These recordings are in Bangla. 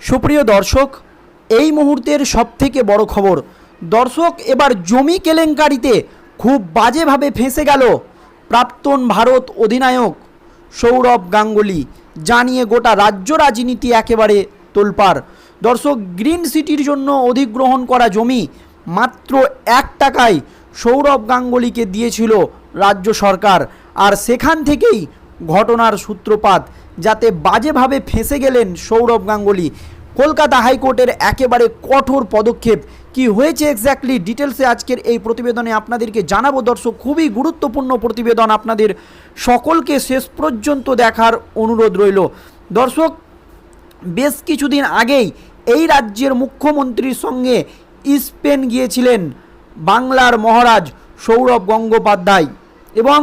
সুপ্রিয় দর্শক, এই মুহূর্তের সবথেকে বড় খবর, দর্শক এবার জমি কেলেঙ্কারিতে খুব বাজেভাবে ফেঁসে গেল প্রাক্তন ভারত অধিনায়ক সৌরভ গাঙ্গুলি, জানিয়ে গোটা রাজ্য রাজনীতি একেবারে তোলপাড়। দর্শক, গ্রিন সিটির জন্য অধিগ্রহণ করা জমি মাত্র এক টাকায় সৌরভ গাঙ্গুলিকে দিয়েছিল রাজ্য সরকার। আর সেখান থেকেই ঘটনার সূত্রপাত যাতে বাজেভাবে ফেঁসে গেলেন সৌরভ গাঙ্গুলি। কলকাতা হাইকোর্টের একেবারে কঠোর পদক্ষেপ। কি হয়েছে এক্স্যাক্টলি ডিটেলসে আজকের এই প্রতিবেদনে আপনাদেরকে জানাব। দর্শক, খুবই গুরুত্বপূর্ণ প্রতিবেদন আপনাদের সকলকে শেষ পর্যন্ত দেখার অনুরোধ রইল। দর্শক, বেশ কিছুদিন আগেই এই রাজ্যের মুখ্যমন্ত্রীর সঙ্গে স্পেন গিয়েছিলেন বাংলার মহারাজ সৌরভ গঙ্গোপাধ্যায় এবং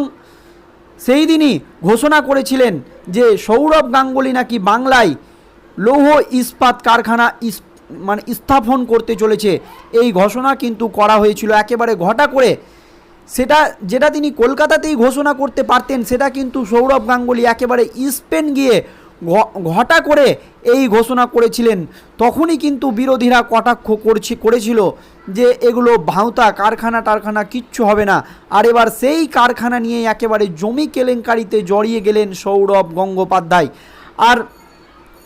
সেই দিনই ঘোষণা করেছিলেন যে সৌরভ গাঙ্গুলি নাকি বাংলায় লৌহ ইস্পাত কারখানা মানে স্থাপন করতে চলেছে। এই ঘোষণা কিন্তু করা হয়েছিল। একেবারে ঘটা করে সেটা, যেটা তিনি কলকাতাতেই ঘোষণা করতে পারতেন, সেটা কিন্তু সৌরভ গাঙ্গুলি একেবারে স্পেন গিয়ে ঘটা করে এই ঘোষণা করেছিলেন, তখনই কিন্তু বিরোধীরা কটাক্ষ করছি করেছিল যে এগুলো ভাঁওতা, কারখানা টারখানা কিচ্ছু হবে না। আর এবার সেই কারখানা নিয়ে একেবারে জমি কেলেঙ্কারিতে জড়িয়ে গেলেন সৌরভ গঙ্গোপাধ্যায়। আর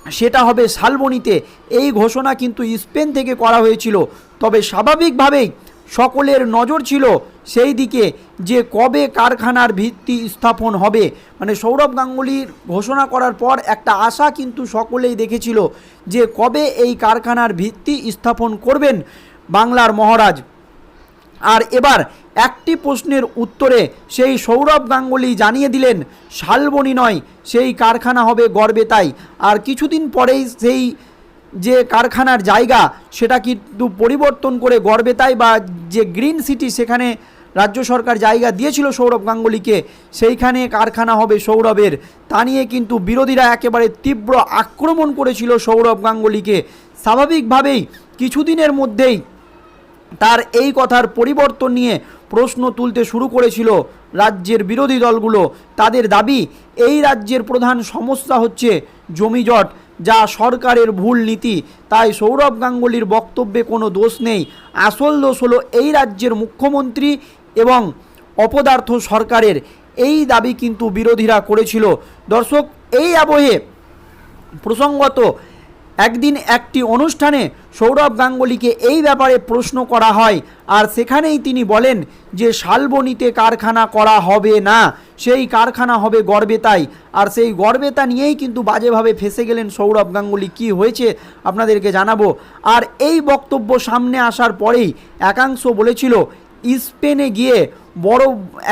সেটা হবে শালবনিতে। এই ঘোষণা কিন্তু স্পেন থেকে করা হয়েছিল। তবে স্বাভাবিকভাবেই সকলের নজর ছিল সেই দিকে। যে কবে কারখানার ভিত্তি স্থাপন হবে? মানে সৌরভ গাঙ্গুলির ঘোষণা করার পর একটা আশা কিন্তু সকলেই দেখেছিল যে কবে এই কারখানার ভিত্তি স্থাপন করবেন বাংলার মহারাজ। আর এবার একটি প্রশ্নের উত্তরে সেই সৌরভ গাঙ্গুলি জানিয়ে দিলেন, শালবনি নয়, সেই কারখানা হবে গড়বেতাই আর কিছুদিন পরেই সেই যে কারখানার জায়গা, সেটা কিন্তু পরিবর্তন করে গড়বেতাই বা যে গ্রিন সিটি সেখানে রাজ্য সরকার জায়গা দিয়েছিল সৌরভ গাঙ্গুলিকে, সেইখানে কারখানা হবে সৌরভের। তা নিয়ে কিন্তু বিরোধীরা একেবারে তীব্র আক্রমণ করেছিল সৌরভ গাঙ্গুলিকে। স্বাভাবিকভাবেই কিছুদিনের মধ্যেই তার এই কথার পরিবর্তন নিয়ে প্রশ্ন তুলতে শুরু করেছিল রাজ্যের বিরোধী দলগুলো। তাদের দাবি, এই রাজ্যের প্রধান সমস্যা হচ্ছে জমিজট যা সরকারের ভুল নীতি। তাই সৌরভ গাঙ্গুলির বক্তব্যে কোনো দোষ নেই। আসল দোষ হলো এই রাজ্যের মুখ্যমন্ত্রী এবং অপদার্থ সরকারের এই দাবি কিন্তু বিরোধীরা করেছিল। দর্শক, এই আবহে প্রসঙ্গত একদিন একটি অনুষ্ঠানে সৌরভ গাঙ্গুলিকে এই ব্যাপারে প্রশ্ন করা হয় আর সেখানেই তিনি বলেন যে শালবনিতে কারখানা করা হবে না, সেই কারখানা হবে গড়বেতাই আর সেই গড়বেতা নিয়েই কিন্তু বাজেভাবে ফেসে গেলেন সৌরভ গাঙ্গুলি। কি হয়েছে আপনাদেরকে জানাব। আর এই বক্তব্য সামনে আসার পরেই একাংশ বলেছিল স্পেনে গিয়ে বড়,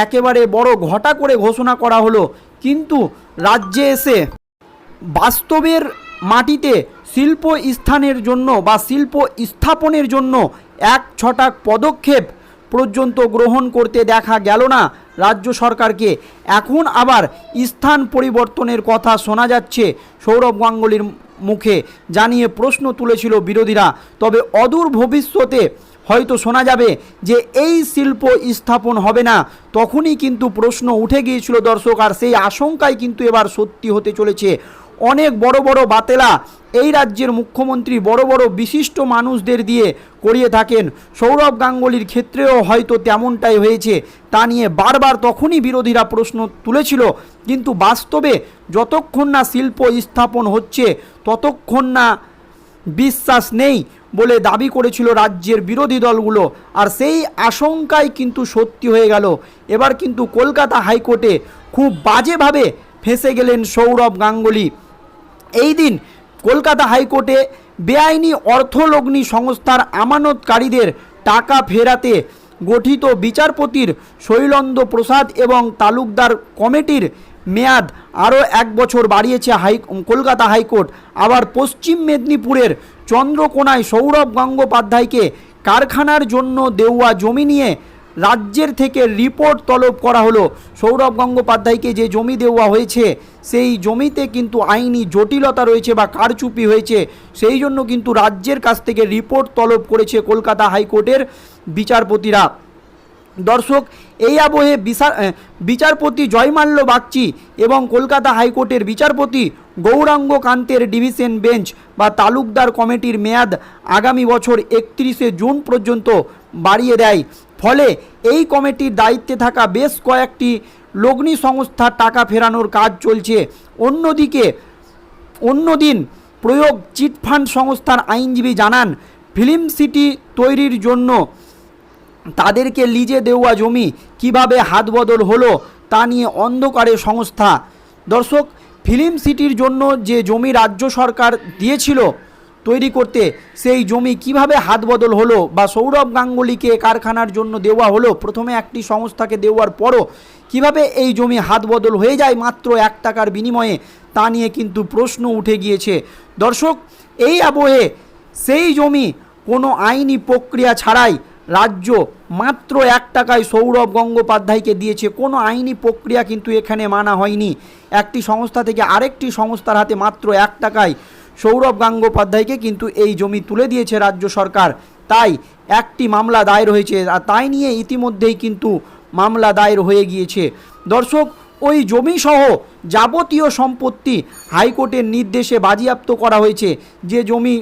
একেবারে বড় ঘটা করে ঘোষণা করা হলো। কিন্তু রাজ্যে এসে বাস্তবের মাটিতে শিল্প স্থানের জন্য বা শিল্প স্থাপনের জন্য এক ছটাক পদক্ষেপ পর্যন্ত গ্রহণ করতে দেখা গেল না রাজ্য সরকারকে। এখন আবার স্থান পরিবর্তনের কথা শোনা যাচ্ছে সৌরভ গাঙ্গুলির মুখে, জানিয়ে প্রশ্ন তুলেছিল বিরোধীরা। তবে অদূর ভবিষ্যতে হয়তো শোনা যাবে যে এই শিল্প স্থাপন হবে না। তখনই কিন্তু প্রশ্ন উঠে গিয়েছিল দর্শক, আর সেই আশঙ্কাই কিন্তু এবার সত্যি হতে চলেছে। অনেক বড় বড় বাতেলা এই রাজ্যের মুখ্যমন্ত্রী বড় বড় বিশিষ্ট মানুষদের দিয়ে করিয়ে থাকেন। সৌরভ গাঙ্গুলির ক্ষেত্রেও হয়তো তেমনটাই হয়েছে, তা নিয়ে বারবার তখনই বিরোধীরা প্রশ্ন তুলেছিল। কিন্তু বাস্তবে যতক্ষণ না শিল্প স্থাপন হচ্ছে, ততক্ষণ না বিশ্বাস নেই। বলে দাবি করেছিল রাজ্যের বিরোধী দলগুলো। আর সেই আশঙ্কাই কিন্তু সত্যি হয়ে গেল। এবার কিন্তু কলকাতা হাইকোর্টে খুব বাজেভাবে ফেঁসে গেলেন সৌরভ গাঙ্গুলি। এই দিন কলকাতা হাইকোর্টে বেআইনি অর্থলগ্নি সংস্থার আমানতকারীদের টাকা ফেরাতে গঠিত বিচারপতির শৈলন্দ প্রসাদ এবং তালুকদার কমিটির মেয়াদ আরও এক বছর বাড়িয়েছে হাই কলকাতা হাইকোর্ট। আবার পশ্চিম মেদিনীপুরের চন্দ্রকোনায় সৌরভ গঙ্গোপাধ্যায়কে কারখানার জন্য দেওয়া জমি নিয়ে রাজ্যের থেকে রিপোর্ট তলব করা হলো। সৌরভ গঙ্গোপাধ্যায়কে যে জমি দেওয়া হয়েছে, সেই জমিতে কিন্তু আইনি জটিলতা রয়েছে বা কারচুপি হয়েছে। সেই জন্য কিন্তু রাজ্যের কাছ থেকে রিপোর্ট তলব করেছে কলকাতা হাইকোর্টের বিচারপতিরা। দর্শক, এই আবহে বিচার বিচারপতি জয়মাল্য বাগচি এবং কলকাতা হাইকোর্টের বিচারপতি গৌরাঙ্গ কান্তের ডিভিশন বেঞ্চ বা তালুকদার কমিটির মেয়াদ আগামী বছর একত্রিশে জুন পর্যন্ত বাড়িয়ে দেয়। ফলে এই কমিটির দায়িত্বে থাকা বেশ কয়েকটি লগ্নি সংস্থার টাকা ফেরানোর কাজ চলছে। অন্যদিকে, অন্যদিন প্রয়োগ চিটফান্ড সংস্থার আইনজীবী জানান, ফিল্ম সিটি তৈরির জন্য তাদেরকে লিজে দেওয়া জমি কীভাবে হাতবদল হলো তা নিয়ে অন্ধকারে সংস্থা। দর্শক ফিল্ম সিটির জন্য যে জমি রাজ্য সরকার দিয়েছিল তৈরি করতে, সেই জমি কীভাবে হাতবদল হলো বা সৌরভ গাঙ্গুলিকে কারখানার জন্য দেওয়া হলো, প্রথমে একটি সংস্থাকে দেওয়ার পরও কীভাবে এই জমি হাতবদল হয়ে যায় মাত্র এক টাকার বিনিময়ে, তা নিয়ে কিন্তু প্রশ্ন উঠে গিয়েছে। দর্শক, এই আবহে সেই জমি কোনো আইনি প্রক্রিয়া ছাড়াই রাজ্য মাত্র এক টাকায় সৌরভ গঙ্গোপাধ্যায়কে দিয়েছে। কোনো আইনি প্রক্রিয়া কিন্তু এখানে মানা হয়নি। একটি সংস্থা থেকে আরেকটি সংস্থার হাতে মাত্র এক টাকায় সৌরভ গঙ্গোপাধ্যায়কে কিন্তু এই জমি তুলে দিয়েছে রাজ্য সরকার। তাই একটি মামলা দায়ের হয়েছে আর তাই নিয়ে ইতিমধ্যেই কিন্তু মামলা দায়ের হয়ে গিয়েছে। দর্শক, ওই জমিসহ যাবতীয় সম্পত্তি হাইকোর্টের নির্দেশে বাজেয়াপ্ত করা হয়েছে। যে জমি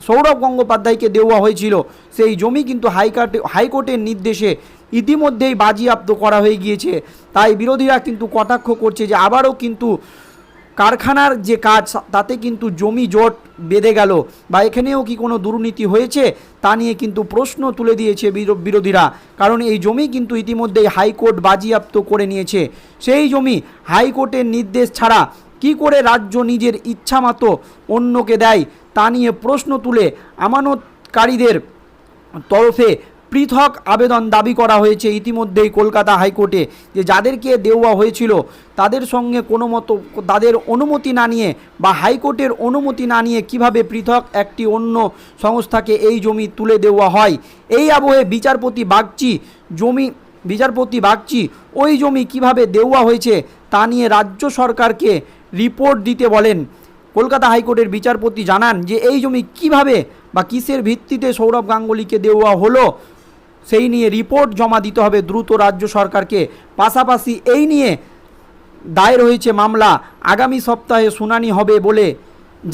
সৌরভ গঙ্গোপাধ্যায়কে দেওয়া হয়েছিল। সেই জমি কিন্তু হাইকোর্টে, হাইকোর্টের নির্দেশে ইতিমধ্যেই বাজিয়াপ্ত করা হয়ে গিয়েছে। তাই বিরোধীরা কিন্তু কটাক্ষ করছে যে আবারও কিন্তু কারখানার যে কাজ, তাতে কিন্তু জমি জট বেঁধে গেল। বা এখানেও কি কোনো দুর্নীতি হয়েছে? তা নিয়ে কিন্তু প্রশ্ন তুলে দিয়েছে বিরো- বিরোধীরা। কারণ এই জমি কিন্তু ইতিমধ্যেই হাইকোর্ট বাজিয়াপ্ত করে নিয়েছে। সেই জমি হাইকোর্টের নির্দেশ ছাড়া কি করে রাজ্য নিজের ইচ্ছা মতো অন্যকে দেয়? তা নিয়ে প্রশ্ন তুলে আমানতকারীদের তরফে পৃথক আবেদন দাবি করা হয়েছে। ইতিমধ্যেই কলকাতা হাইকোর্টে যে যাদেরকে দেওয়া হয়েছিল, তাদের সঙ্গে কোনো মতো, তাদের অনুমতি না নিয়ে বা হাইকোর্টের অনুমতি না নিয়ে কীভাবে পৃথক একটি অন্য সংস্থাকে এই জমি তুলে দেওয়া হয়? এই আবহে বিচারপতি বাগচি জমি, বিচারপতি বাগচি ওই জমি কীভাবে দেওয়া হয়েছে তা নিয়ে রাজ্য সরকারকে রিপোর্ট দিতে বলেন। কলকাতা হাইকোর্টের বিচারপতি জানান যে এই জমি কীভাবে বা কিসের ভিত্তিতে সৌরভ গাঙ্গুলিকে দেওয়া হলো, সেই নিয়ে রিপোর্ট জমা দিতে হবে দ্রুত রাজ্য সরকারকে। পাশাপাশি এই নিয়ে দায়ের হয়েছে মামলা। আগামী সপ্তাহে শুনানি হবে বলে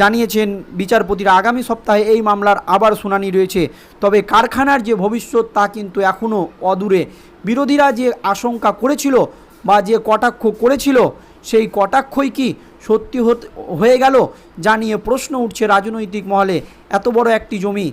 জানিয়েছেন বিচারপতিরা। আগামী সপ্তাহে এই মামলার আবার শুনানি রয়েছে। তবে কারখানার যে ভবিষ্যৎ তা কিন্তু এখনও অদূরে। বিরোধীরা যে আশঙ্কা করেছিল বা যে কটাক্ষ করেছিল, সেই কটাক্ষই কি সত্যি হয়ে গেল যা নিয়ে প্রশ্ন উঠছে রাজনৈতিক মহলে। এত বড় একটি জমি,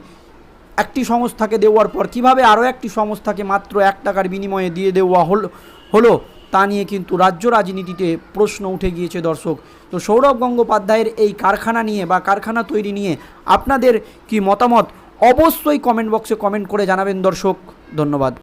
একটি সংস্থাকে দেওয়ার পর কীভাবে আরও একটি সংস্থাকে মাত্র এক টাকার বিনিময়ে দিয়ে দেওয়া হলো হলো, তা নিয়ে কিন্তু রাজ্য রাজনীতিতে প্রশ্ন উঠে গিয়েছে দর্শক। তো সৌরভ গঙ্গোপাধ্যায়ের এই কারখানা নিয়ে বা কারখানা তৈরি নিয়ে আপনাদের কি মতামত? অবশ্যই কমেন্ট বক্সে কমেন্ট করে জানাবেন দর্শক। ধন্যবাদ।